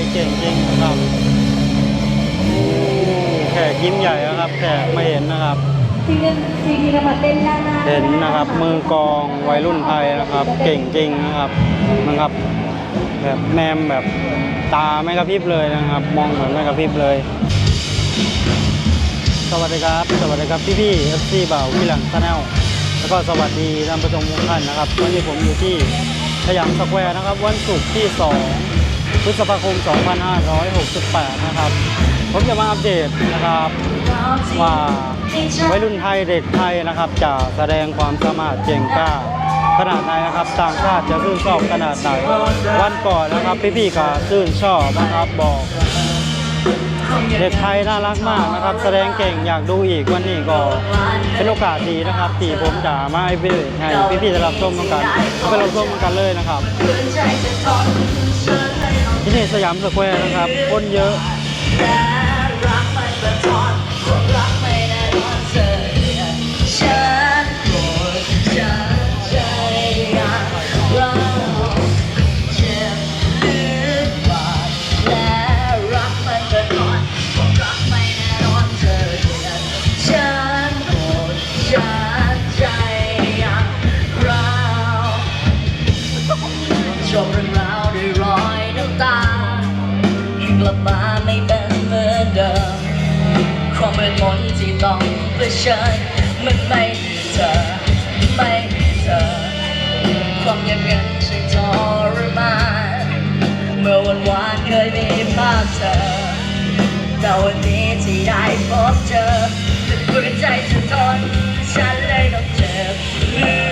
ยเก่งจริงนะครับแขกยิ้มใหญ่นะครับแขกไม่เห็นนะครับทีนึงทีนี้เรามาเต้นด้านหน้าเห็นนะครับ มือกลองวัยรุ่นไทยนะครับ เก่งจริงนะครับนะครับ แบบแนมแบบตาไม่กระพริบเลยนะครับ มองเหมือนไม่กระพริบเลยสวัสดีครับ สวัสดีครับพี่พี่เอฟซีบ่าวพี่หลังชาแนลแล้วก็สวัสดีท่านผู้ชมทุกท่านนะครับวันนี้ผมอยู่ที่สยามสแควร์นะครับ วันศุกร์ที่ 2 พฤษภาคม 2568 นะครับ ผมจะมาอัปเดตนะครับ ว่าวัยรุ่นไทยเด็กไทยนะครับจะแสดงความสามารถเก่งกล้าขนาดไหนนะครับต่างชาติจะชื่นชอบขนาดไหนวันก่อนนะครับพี่ๆก็ชื่นชอบนะครับบอก เด็กไทยน่ารักมากนะครับ แสดงเก่งอยากดูอีกวันนี้ก็เป็นโอกาสดีนะครับที่ผมจะมาให้พี่ให้พี่ๆได้รับชมกันไปรับชมกันเลยนะครับ ที่นี่สยามสแควร์นะครับคนเยอะ ต้องเผชิญมันไม่มีเธอ ไม่มีเธอ ความเงียบงันช่างทรมานเมื่อวันวานเคยมีภาพเธอ แต่วันนี้ที่ได้พบเจอหัวใจจะทนฉันเลยต้องเจ็บ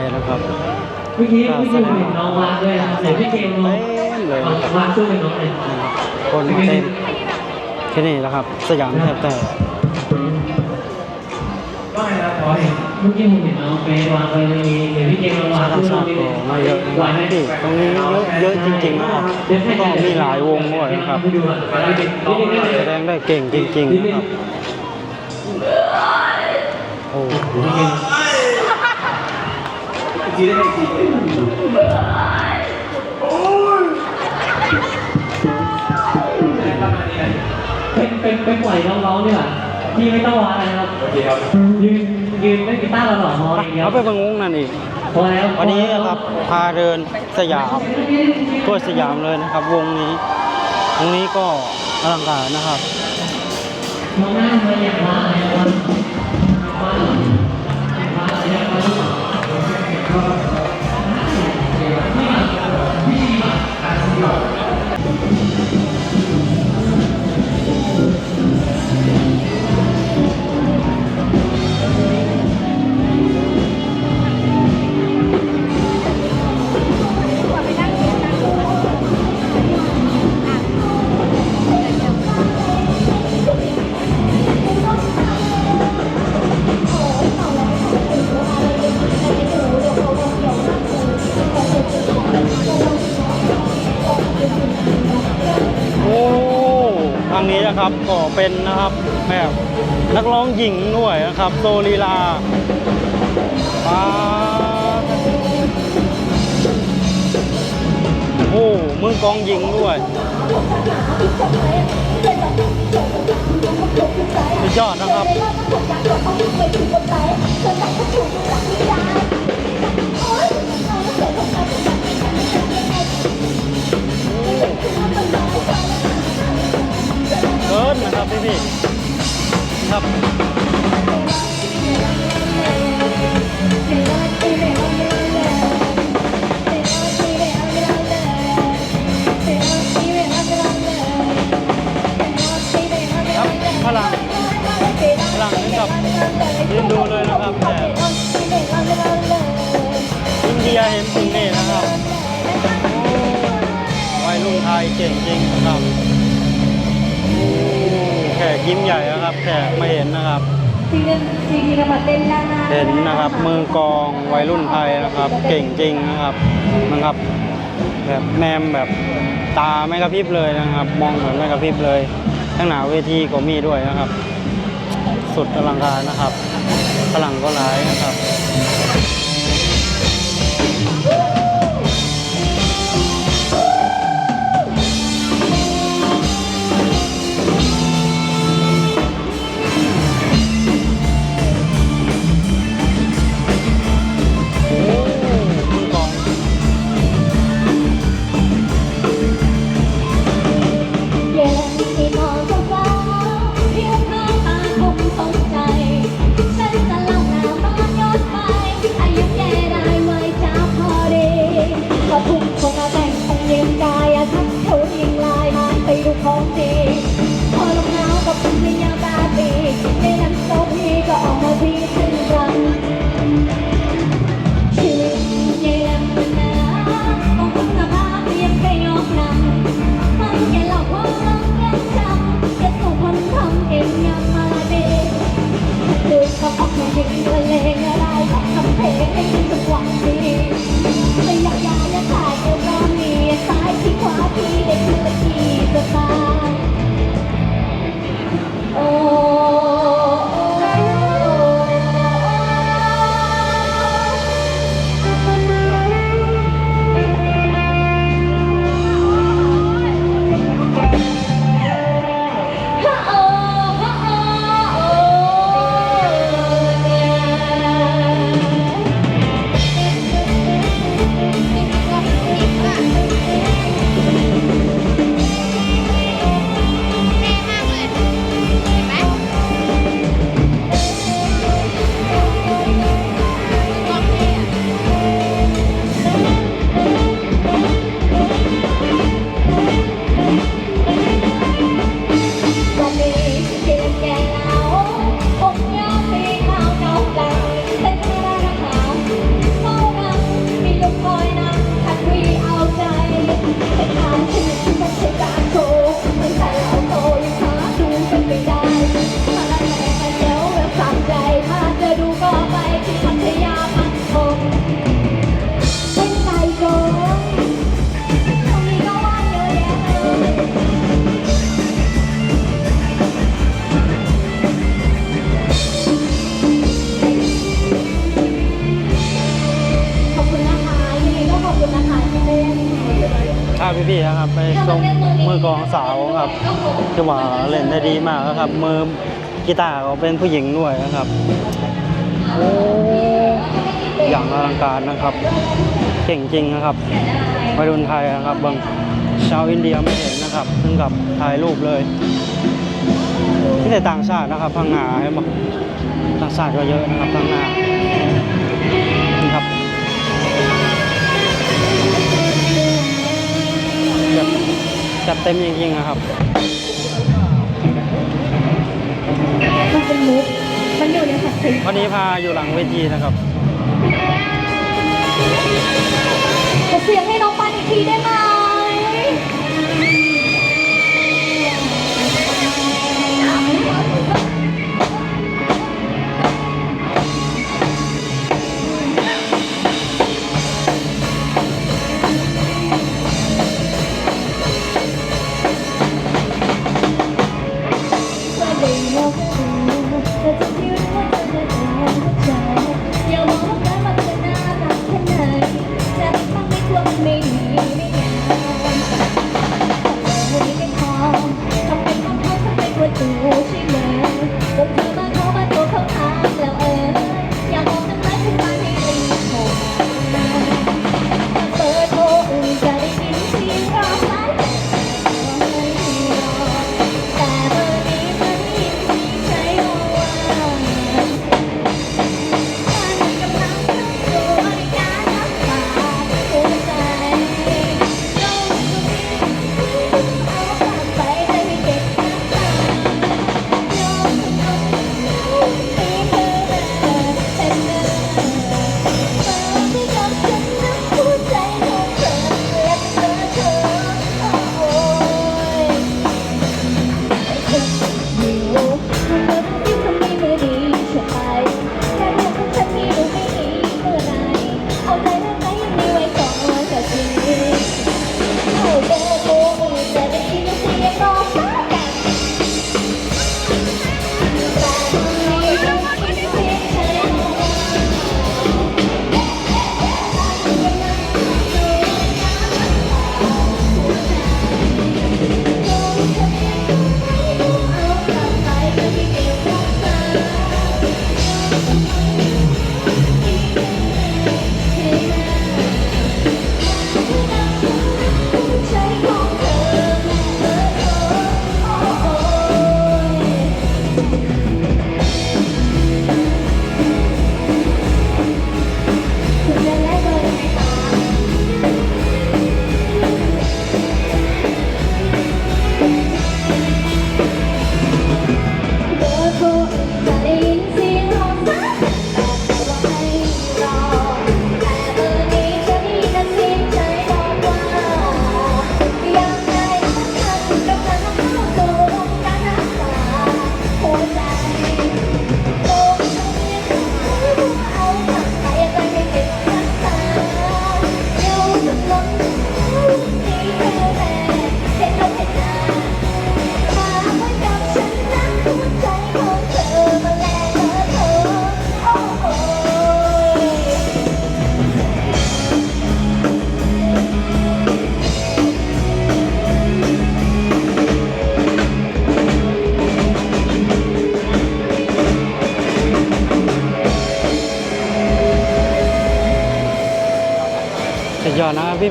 นไทยนะครับ เมื่อกี้เมื่อกี้ผมเห็นน้องวางด้วยนะครับเห็นพี่เกมน้องเต็มเลยเอาวางช่วยน้องเลยคนเต็มที่นี่นะครับ สยามแทบแต่เมื่อกี้ผมเห็นน้องเฟย์วางไปตรงนี้เห็นพี่เกมน้องวางชาช่วยติน้องชาไปติเลยก็มาเยอะวางไหมที่ตรงนี้เยอะเยอะจริงๆนะครับแล้วก็มีหลายวงด้วยนะครับให้ดูอะนิดนึงนิดนึงนิดนึงแสดงได้เก่งจริงๆนะครับโอ้พี่เก่งจีได้ไหมจีเป็นเป็นเป็นปล่อยน้องๆดีกว่าพี่ไม่ต้องวางอะไรนะครับโอเคครับยืนยืนเล่นกีตาร์เราหล่อมออย่างเดียวเอาไปเบังงงนั่นอีกพอแล้ววันนี้นะครับพาเดินสยามทั่วสยามเลยนะครับ วงนี้วงนี้ก็อลังการนะครับมองหน้ามาอย่างว่าอะไร นะครับก็เป็นนะครับแบบนักร้องหญิงด้วยนะครับโซลีลาป้าโอ้มือกองหญิงด้วยสุดยอดนะครับ กินนะครับพี่พี่ครับ แขกไม่เห็นนะครับซีเล่นซีดีนมาเต้นด้านหน้าเห็นนะครับมือกลองวัยรุ่นไทยนะครับ เก่งจริงนะครับนะครับ แบบแนมแบบตาไม่กระพริบเลยนะครับ มองเหมือนไม่กระพริบเลยข้างหน้าเวทีก็มีด้วยนะครับ สุดอลังการนะครับพลังก็ร้ายนะครับ คือว่าเล่นได้ดีมากครับ มือกีตาร์เขาเป็นผู้หญิงด้วยนะครับโอ้อย่างอลังการนะครับ เก่งจริงนะครับวัยรุ่นไทยนะครับบางชาวอินเดียไม่เห็นนะครับถึงกับถ่ายรูปเลยไม่แต่ต่างชาตินะครับพังงาใช่ไหมต่างชาติก็เยอะนะครับพังงานะครับแบบจัดเต็มจริงๆนะครับ วันนี้พาอยู่หลังเวทีนะครับขอเสียงให้น้องปันอีกทีได้ไหม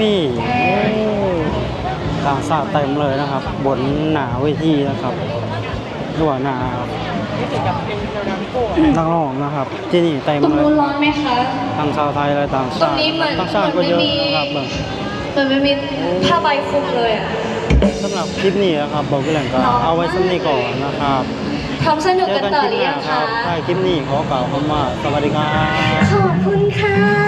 พี่ๆโอ้ต่างชาติเต็มเลยนะครับ บนหนาเวทีนะครับด่วนหนานักร้องนะครับ ที่นี่เต็มตรงเลยนู้นร้อนไหมคะทั้งชาวไทยและต่างตรชางตินี้เหมือนต่างชาติก็เยอะเหมือนไม่มีนะครับเบิ่งเหมือนไม่มีผ้าใบคลุมเลยอะสำหรับคลิปนี้นะครับบอกพี่แหล่งก็เอาไว้สำนี้ก่อนนะครับพร้อมสนุกเจอกันกันต่อคลิปหรือหน้ายังครัคะบใช่คลิปนี้ขอกล่าวคำว่าสวัสดีครับขอบคุณค่ะ